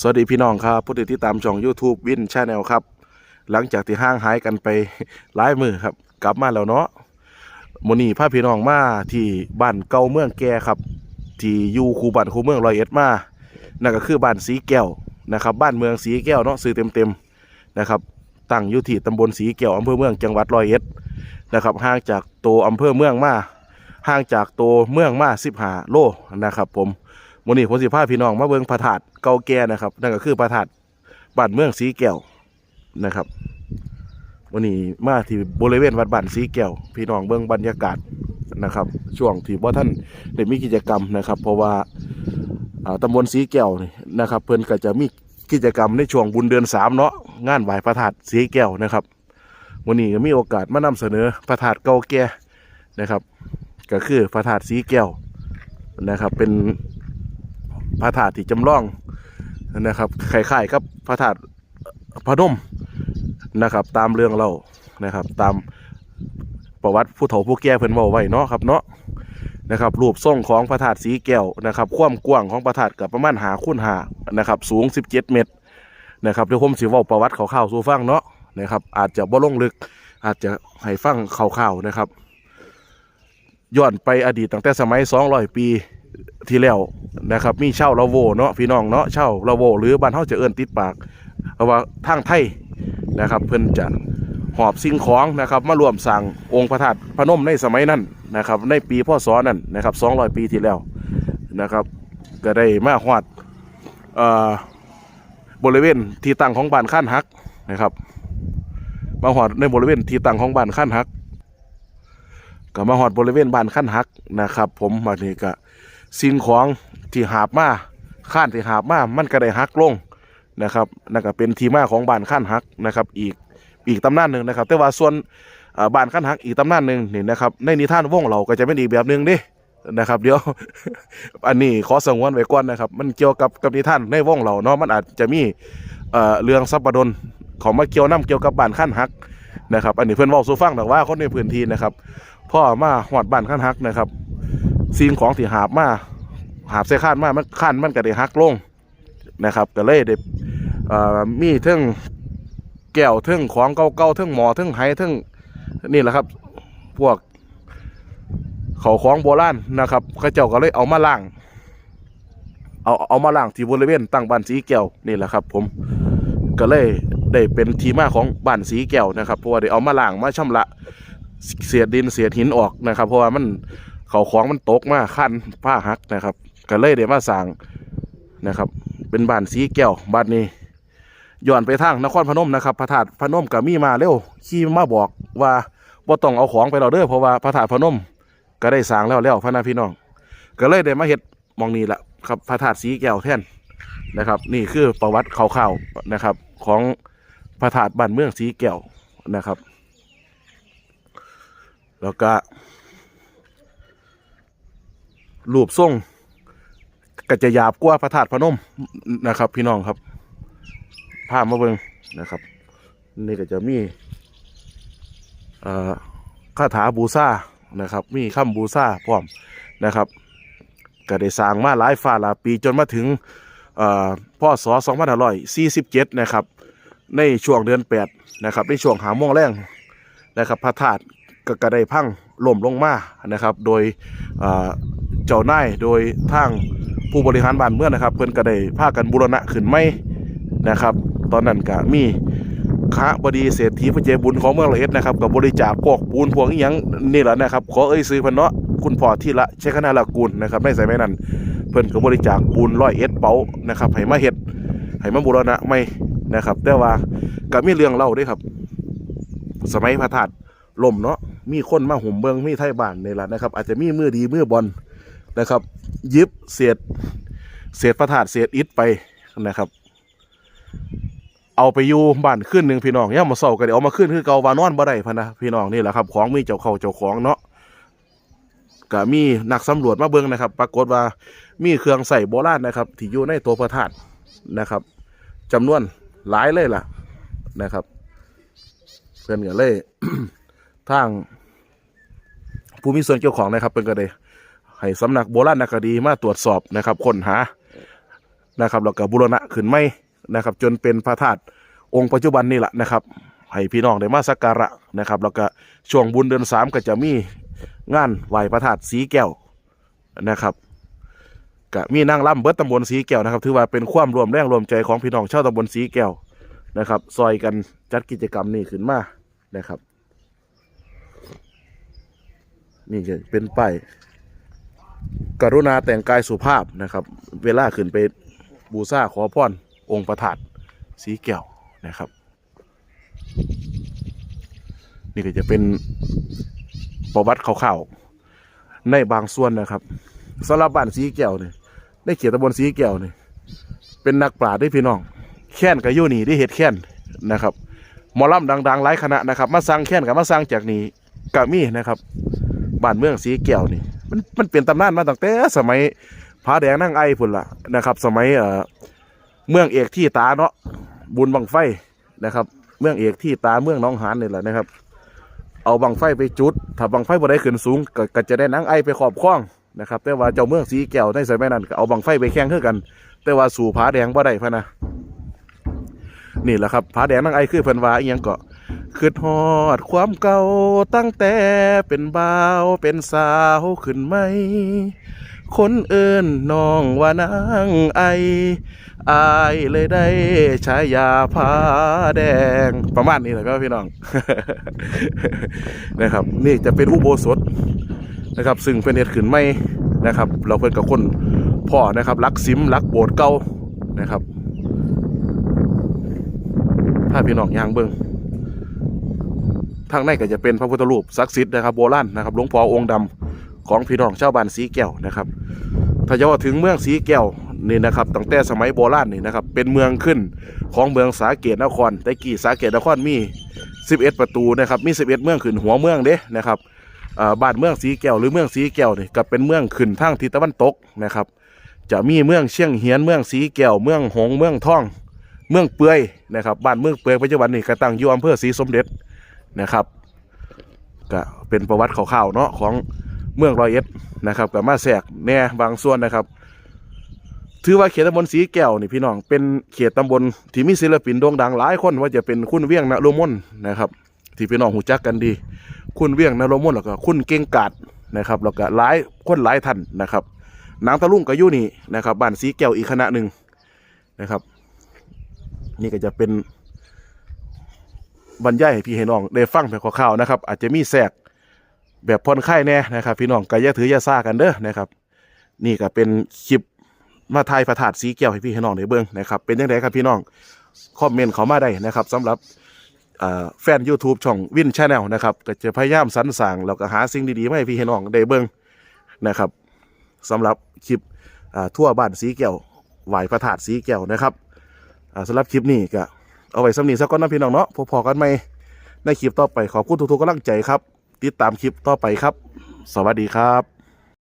สวัสดีพี่น้องครับผู้ติดตามช่อง YouTube วินชาแนลครับ หลังจากที่ห่างหายกันไปหลายมือครับ กลับมาแล้วเนาะมนี้พาพี่น้องมาที่บ้านเก่าเมืองแก่ครับ ที่อยู่คูบ้านคูเมืองรอยเอ็ดมานั่นก็คือบ้านสีแก้วนะครับ บ้านเมืองสีแก้วเนาะซื้อเต็มๆนะครับตั้งอยู่ที่ตำบลสีแก้วอำเภอเมืองจังหวัดรอยเอ็ดนะครับห่างจากตัวอำเภอเมืองมาห่างจากตัวเมืองมา15โลนะครับผม มื้อนี้ผมสิพาพี่น้องมาเบิ่งพระธาตุเก่าแก่นะครับ นั่นก็คือพระธาตุบ้านเมืองสีแก้วนะครับ วันนี้มาที่บริเวณวัดบ้านสีแก้วพี่น้องเบิ่งบรรยากาศนะครับ ช่วงที่บ่าท่านได้มีกิจกรรมนะครับ เพราะว่าตำบลสีแก้วนี่นะครับ เพิ่นก็จะมีกิจกรรมในช่วงบุญเดือนสามเนาะงานไหว้พระธาตุสีแก้วนะครับวันนี้ก็มีโอกาสมานำเสนอพระธาตุเก่าแก่นะครับ ก็คือพระธาตุสีแก้วนะครับ เป็น พระธาตุที่จำลองนะครับคล้ายๆกับพระธาตุพระนมนะครับ ตามเรื่องเรานะครับ ตามประวัติผู้เฒ่าผู้แก่เพิ่นเว้าไว้เนาะครับเนาะนะครับรูปทรงของพระธาตุสีแก้วนะครับ ความกว้างของพระธาตุกับประมาณหาคูณหานะครับ สูง 17 เมตรนะครับเดี๋ยวผมสิเว้าประวัติคร่าวๆสู่ฟังเนาะนะครับ อาจจะบ่ลงลึก อาจจะให้ฟังคร่าวๆนะครับย้อนไปอดีตตั้งแต่สมัย 200 ปี ที่แล้วนะครับ มีเช่าละโวเนาะพี่น้องเนาะเช่าละโวหรือบ้านเฮาจะเอิ้นติดปากเพราะว่าทางไทยนะครับ เพิ่นจะหอบสิ่งของนะครับมารวมสร้างองค์พระธาตุพนมในสมัยนั้นนะครับ ในปีพศนั้นนะครับ200 ปีที่แล้วนะครับ ก็ได้มาฮอดเอ่อบริเวณที่ตั้งของบ้านข้านฮักนะครับ มาฮอดในบริเวณที่ตั้งของบ้านข้านฮักก็มาหอดบริเวณบ้านขั้นหักนะครับ ผมมาเนี่ก็ สิ่งของที่หาบมาข้านที่หาบมามันก็ได้หักลงนะครับนั่นก็เป็นที่มาของบ้านขั้นหักนะครับ อีกอีกตำนานหนึ่งนะครับ แต่ว่าส่วนบ้านขั้นหักอีกตำนานหนึ่งนี่นะครับในนิทานว่องเราก็จะเป็นอีกแบบหนึ่งดินะครับเดี๋ยวอันนี้ขอสงวนไว้ก่อนนะครับ มันเกี่ยวกับกับนิทานในว่องเราเนาะมันอาจจะมีเรื่องสัปดนของมาเกี่ยวน้เกี่ยวกับบ้านขั้นหักนะครับ อันนี้เพื่อนว่าสูฟังแต่ว่าคนในพื้นที่นะครับพ่อมาหอดบ้านขั้นฮักนะครับ สิ่งของที่หาบมาหาบใส่ข้านมามันข้านมันก็ได้ฮักลงนะครับ ก็เลยได้มีเทิงแก้วเทิงของเก่าๆเทิงหมอเทิงไหเทิงนี่แหละครับ พวกเขาของโบราณนะครับเขาเจ้าก็เลยเอามาล่าง เอาเอามาล่างที่บริเวณตั้งบ้านสีแก้วนี่แหละครับ ผมก็เลยได้เป็นทีมาของบ้านสีแก้วนะครับเพราะว่าได้เอามาล่างมาชำระเสียดดินเสียดหินออกนะครับ เพราะว่ามัน เขาของมันตกมาขั้นผ้าหักนะครับก็เลยได้มาสร้างนะครับ เป็นบ้านสีแก้วบ้านนี้ย้อนไปทางนครพนมนะครับพระธาตุพนมกับมีมาเร็วขี่มาบอกว่าบ่ต้องเอาของไปเราเด้อเพราะว่าพระธาตุพนม ก็ได้สร้างแล้วแล้วพระนาพี่น้อง ก็เลยได้มาเฮ็ดมองนี้แหละครับพระธาตุสีแก้วแท่นนะครับ นี่คือประวัติคร่าวๆนะครับ ของพระธาตุบ้านเมืองสีแก้วนะครับ แล้วก็ รูปทรงก็จะหยาบกว่าพระธาตุพนมนะครับ พี่น้องครับภาพมาเบิงนะครับ นี่ก็จะมีเอ่อคาถาบูซานะครับ มีคำบูซาพร้อมนะครับ ก็ได้สร้างมาหลายฟ้าหลายปีจนมาถึงเอ่อพศ2547 นะครับ ในช่วงเดือน 8 นะครับ ในช่วงหาโมงแรงนะครับ พระธาตุก็ก็ได้พังล่มลงมานะครับ โดย เจ้านายโดยทางผู้บริหารบ้านเมืองนะครับ เพิ่นก็ได้พากันบูรณะขึ้นไม่นะครับ ตอนนั้นก็มีข้าบดีเศรษฐีพระเจบุญของเมืองละเอ็ดนะครับกับบริจาคพวกปูนพวกอหยังนี่แหละนะครับ ขอเอ่ยซื้อพิ่นเนาะคุณพ่อที่ละเชคณาลากูลนะครับไม่ในสมัยนั้นเพิ่นก็บริจาคปูนร้อยเอ็ดเป๋านะครับให้มาเฮ็ดให้มาบูรณะไม่นะครับ แต่ว่าก็มีเรื่องเล่าด้วยครับ สมัยพระธาตุลมเนาะมีคนมาหุ่มเบิงมีไทยบ้านนี่แหละนะครับ อาจจะมีมือดีมือบอล นะครับ ยิบเศษเศษพระธาตุเศษอิฐไปนะครับ เอาไปอยู่บ้านขึ้นหนึ่งพี่น้องย่ามาเศร้าก็เดี๋ยวเอามาขึ้นคือเกาวานอนบ่ได้พะนะพี่น้องนี่แหละครับ ของมีเจ้าเขาเจ้าของเนาะก็มีนักสำรวจมาเบิงนะครับ ปรากฏว่ามีเครื่องใส่โบราณนะครับ ที่อยู่ในตัวพระธาตุนะครับจำนวนหลายเลยล่ะนะครับ เพื่อนกันเลยทางผู้มีส่วนเกี่ยวของนะครับเป็นก็ได้ ให้สำนักโบราณคดีมาตรวจสอบนะครับค้นหานะครับแล้วก็บูรณะขึ้นไม่นะครับ จนเป็นพระธาตุองค์ปัจจุบันนี่แหละนะครับให้พี่น้องได้มาสักการะนะครับแล้วก็ช่วงบุญเดือนสามก็จะมีงานไหว้พระธาตุสีแก้วนะครับก็มีนางรำเบิดตำบลสีแก้วนะครับ ถือว่าเป็นความรวมแรงรวมใจของพี่น้องชาวตำบลสีแก้วนะครับซอยกันจัดกิจกรรมนี้ขึ้นมานะครับ นี่ก็เป็นป้าย กรุณาแต่งกายสุภาพนะครับ เวลาขึ้นไปบูชาขอพรองค์ประธาตสีแก้วนะครับ นี่ก็จะเป็นประวัติข่าวๆในบางส่วนนะครับสำหรับบ้านสีแก้วนี่ในเขตตำบลสีแก้วนี่เป็นนักปราชญ์ด้วยพี่น้องแค้นกับยู่นี่ได้เห็ดแค้นนะครับมอลำดังๆหลายคณะนะครับ มาสร้างแค้นกับมาสร้างจากนี้กะมี่นะครับบ้านเมืองสีแก้วนี่ มันมันเปลี่ยนตำนานมาตั้งแต่สมัยผาแดงนั่งไอพุ่นละนะครับ สมัยเอ่อเมืองเอกที่ตาเนาะบุญบังไฟนะครับ เมืองเอกที่ตาเมืองน้องหานนี่แหละนะครับ เอาบังไฟไปจุด ถ้าบังไฟบ่ได้ขึ้นสูงก็ก็จะได้นั่งไอไปขอบคล้องนะครับแต่ว่าเจ้าเมืองสีแก้วในสมัยนั้นก็เอาบังไฟไปแข่งคือกัน แต่ว่าสู่ผาแดงบ่ได้พะนะนี่แหละครับผาแดงนั่งไอ้คือเพิ่นว่าอีหยังก็ คือฮอดความเก่าตั้งแต่เป็นบ่าวเป็นสาวขึ้นไหม คนเอิ้นน้องว่านางไอ อายเลยได้ฉายาผ้าแดง ประมาณนี้แหละครับพี่น้อง นะครับ นี่จะเป็นอุโบสถนะครับ ซึ่งเป็นเฮ็ดขึ้นไม่นะครับ เราเพิ่อนกับคนพ่อนะครับรักซิมรักโบสถ์เก่านะครับถ้าพี่น้องย่างเบิ่ง ทางในก็จะเป็นพระพุทธรูปศักดิ์สิทธิ์นะครับโบราณนะครับหลวงพ่อองค์ดำของพี่น้องชาวบ้านสีแก้วนะครับถ้าจะว่าถึงเมืองสีแก้วนี่นะครับตั้งแต่สมัยโบราณนี่นะครับเป็นเมืองขึ้นของเมืองสาเกตนครแต่กี่สาเกตนครมี 11 ประตูนะครับมี 11 เมืองขึ้นหัวเมืองเด้นะครับบ้านเมืองสีแก้วหรือเมืองสีแก้วนี่ก็เป็นเมืองขึ้นทางทิศตะวันตกนะครับจะมีเมืองเชียงเฮียนเมืองสีแก้วเมืองหงเมืองท่อง เมืองเปื่อยนะครับบ้านเมืองเปื่อยปัจจุบันนี่ก็ตั้งอยู่อำเภอศรีสมเด็จ นะครับก็เป็นประวัติข่าวๆเนาะของเมืองร้อยเอ็ดนะครับกับมาแทรกแน่บางส่วนนะครับ ถือว่าเขตตำบลสีแก้วนี่พี่น้อง เป็นเขตตำบลที่มีศิลปินโด่งดังหลายคนว่าจะเป็นคุณเวียงนรมนนะครับที่พี่น้องหูจักกันดี คุณเวียงนรมนแล้วก็คุณเก่งกาดนะครับแล้วก็หลายคนหลายท่านนะครับนางตะลุ่งก็อยู่นี่นะครับบ้านสีแก้วอีกคณะหนึ่งนะครับ นี่ก็จะเป็น บรรยายให้พี่ให้น้องได้ฟังแบบคร่าวๆนะครับ อาจจะมีแทรกแบบผ่อนคลายแน่นะครับ พี่น้องก็อย่าถืออย่าซ่ากันเด้อนะครับ นี่ก็เป็นคลิปมาทายพระธาตุสีแก้วให้พี่ให้น้องได้เบิ่งนะครับเป็นยังไงครับพี่น้องคอมเมนต์เขามาได้นะครับสำหรับแฟน YouTube ช่องวินชาแนลนะครับก็จะพยายามสรรสร้างแล้วก็หาสิ่งดีๆมาให้พี่ให้น้องได้เบิ่งนะครับสำหรับคลิปทั่วบ้านสีแก้วไหวพระธาตุสีแก้วนะครับสำหรับคลิปนี้ก็ เอาไว้สำนีสักก้อนนะพี่น้องเนาะพอๆกันไหมในคลิปต่อไปขอบคุณทุกๆกำลังใจครับ ติดตามคลิปต่อไปครับ สวัสดีครับ